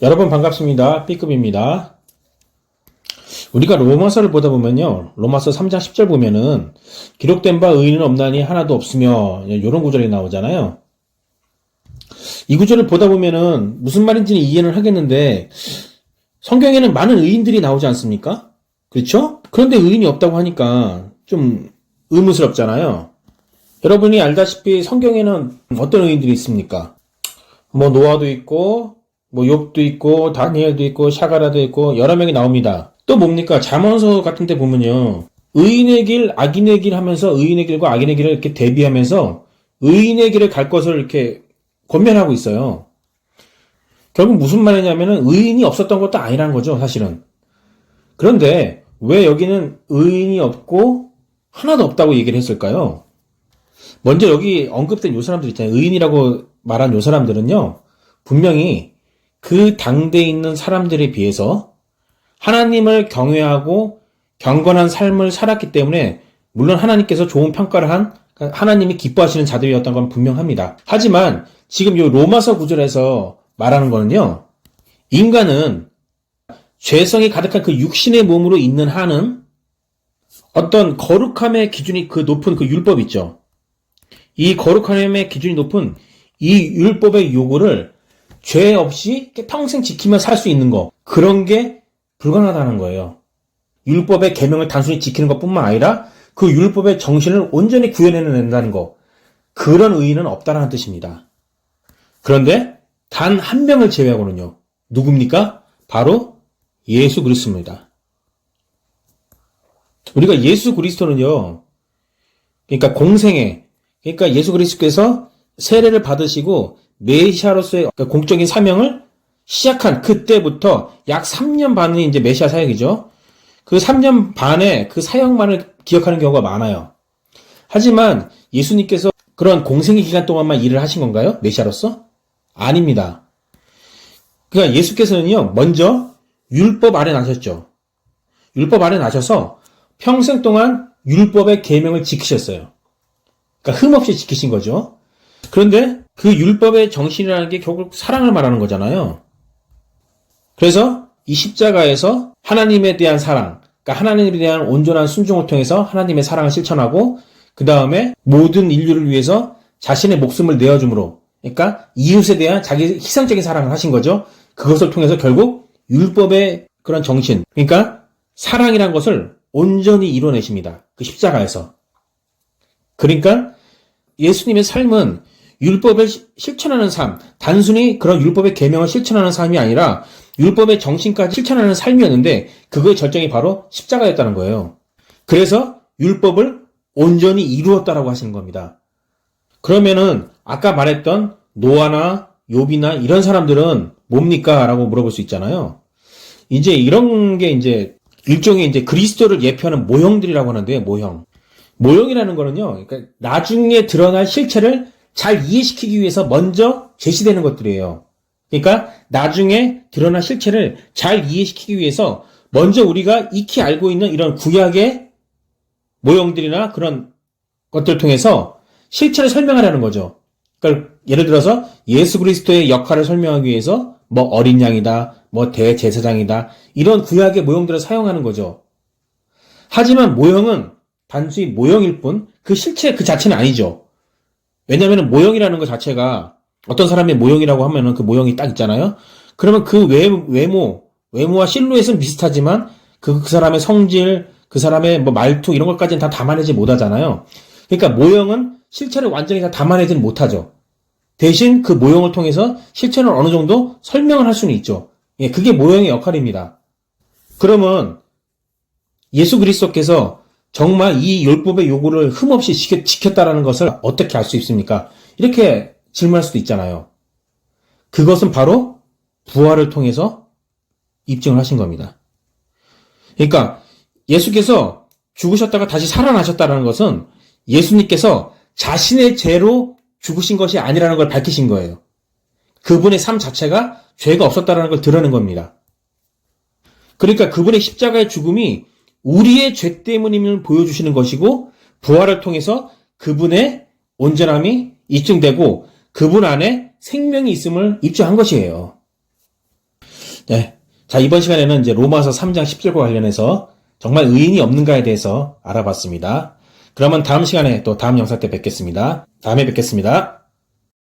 여러분 반갑습니다. B급입니다. 우리가 로마서를 보다 보면요. 로마서 3장 10절 보면은 기록된 바 의인은 없나니 하나도 없으며 이런 구절이 나오잖아요. 이 구절을 보다 보면은 무슨 말인지는 이해는 하겠는데 성경에는 많은 의인들이 나오지 않습니까? 그렇죠? 그런데 의인이 없다고 하니까 좀 의문스럽잖아요. 여러분이 알다시피 성경에는 어떤 의인들이 있습니까? 뭐 노아도 있고 뭐 욥도 있고 다니엘도 있고 샤가라도 있고 여러 명이 나옵니다. 또 뭡니까? 잠언서 같은 데 보면요. 의인의 길, 악인의 길 하면서 의인의 길과 악인의 길을 이렇게 대비하면서 의인의 길을 갈 것을 이렇게 권면하고 있어요. 결국 무슨 말이냐면은 의인이 없었던 것도 아니라는 거죠, 사실은. 그런데 왜 여기는 의인이 없고 하나도 없다고 얘기를 했을까요? 먼저 여기 언급된 요 사람들 있잖아요. 의인이라고 말한 요 사람들은요. 분명히 그 당대에 있는 사람들에 비해서 하나님을 경외하고 경건한 삶을 살았기 때문에 물론 하나님께서 좋은 평가를 한 하나님이 기뻐하시는 자들이었던 건 분명합니다. 하지만 지금 요 로마서 구절에서 말하는 거는요. 인간은 죄성이 가득한 그 육신의 몸으로 있는 한은 어떤 거룩함의 기준이 그 높은 그 율법 있죠. 이 거룩함의 기준이 높은 이 율법의 요구를 죄 없이 평생 지키며 살 수 있는 거 그런 게 불가능하다는 거예요. 율법의 계명을 단순히 지키는 것뿐만 아니라 그 율법의 정신을 온전히 구현해낸다는 거 그런 의의는 없다는 뜻입니다. 그런데 단 한 명을 제외하고는요. 누굽니까? 바로 예수 그리스도입니다. 우리가 예수 그리스도는요. 그러니까 공생애 그러니까 예수 그리스도께서 세례를 받으시고 메시아로서의 그 공적인 사명을 시작한 그때부터 약 3년 반이 이제 메시아 사역이죠. 그 3년 반의 그 사역만을 기억하는 경우가 많아요. 하지만 예수님께서 그런 공생의 기간 동안만 일을 하신 건가요? 메시아로서? 아닙니다. 그러니까 예수께서는요, 먼저 율법 아래 나셨죠. 율법 아래 나셔서 평생 동안 율법의 계명을 지키셨어요. 그러니까 흠없이 지키신 거죠. 그런데 그 율법의 정신이라는 게 결국 사랑을 말하는 거잖아요. 그래서 이 십자가에서 하나님에 대한 사랑, 그러니까 하나님에 대한 온전한 순종을 통해서 하나님의 사랑을 실천하고 그 다음에 모든 인류를 위해서 자신의 목숨을 내어줌으로 그러니까 이웃에 대한 자기 희생적인 사랑을 하신 거죠. 그것을 통해서 결국 율법의 그런 정신, 그러니까 사랑이란 것을 온전히 이뤄내십니다. 그 십자가에서. 그러니까 예수님의 삶은 율법을 실천하는 삶, 단순히 그런 율법의 계명을 실천하는 삶이 아니라 율법의 정신까지 실천하는 삶이었는데 그거의 절정이 바로 십자가였다는 거예요. 그래서 율법을 온전히 이루었다라고 하시는 겁니다. 그러면은 아까 말했던 노아나 욥이나 이런 사람들은 뭡니까? 라고 물어볼 수 있잖아요. 이제 이런 게 이제 일종의 이제 그리스도를 예표하는 모형들이라고 하는데요, 모형. 모형이라는 거는요, 그러니까 나중에 드러날 실체를 잘 이해시키기 위해서 먼저 제시되는 것들이에요. 그러니까 나중에 드러날 실체를 잘 이해시키기 위해서 먼저 우리가 익히 알고 있는 이런 구약의 모형들이나 그런 것들을 통해서 실체를 설명하려는 거죠. 그러니까 예를 들어서 예수 그리스도의 역할을 설명하기 위해서 뭐 어린 양이다, 뭐 대제사장이다 이런 구약의 모형들을 사용하는 거죠. 하지만 모형은 단순히 모형일 뿐 그 실체 그 자체는 아니죠. 왜냐하면 모형이라는 것 자체가 어떤 사람의 모형이라고 하면은 그 모형이 딱 있잖아요. 그러면 그 외, 외모, 외모와 실루엣은 비슷하지만 그, 그 사람의 성질, 그 사람의 뭐 말투 이런 것까지는 다 담아내지 못하잖아요. 그러니까 모형은 실체를 완전히 다 담아내지는 못하죠. 대신 그 모형을 통해서 실체를 어느 정도 설명을 할 수는 있죠. 예, 그게 모형의 역할입니다. 그러면 예수 그리스도께서 정말 이 율법의 요구를 흠없이 지켰다라는 것을 어떻게 알 수 있습니까? 이렇게 질문할 수도 있잖아요. 그것은 바로 부활을 통해서 입증을 하신 겁니다. 그러니까 예수께서 죽으셨다가 다시 살아나셨다는 것은 예수님께서 자신의 죄로 죽으신 것이 아니라는 걸 밝히신 거예요. 그분의 삶 자체가 죄가 없었다는 걸 드러낸 겁니다. 그러니까 그분의 십자가의 죽음이 우리의 죄 때문임을 보여주시는 것이고 부활을 통해서 그분의 온전함이 입증되고 그분 안에 생명이 있음을 입증한 것이에요. 네. 자, 이번 시간에는 이제 로마서 3장 10절과 관련해서 정말 의인이 없는가에 대해서 알아봤습니다. 그러면 다음 시간에 또 다음 영상 때 뵙겠습니다. 다음에 뵙겠습니다.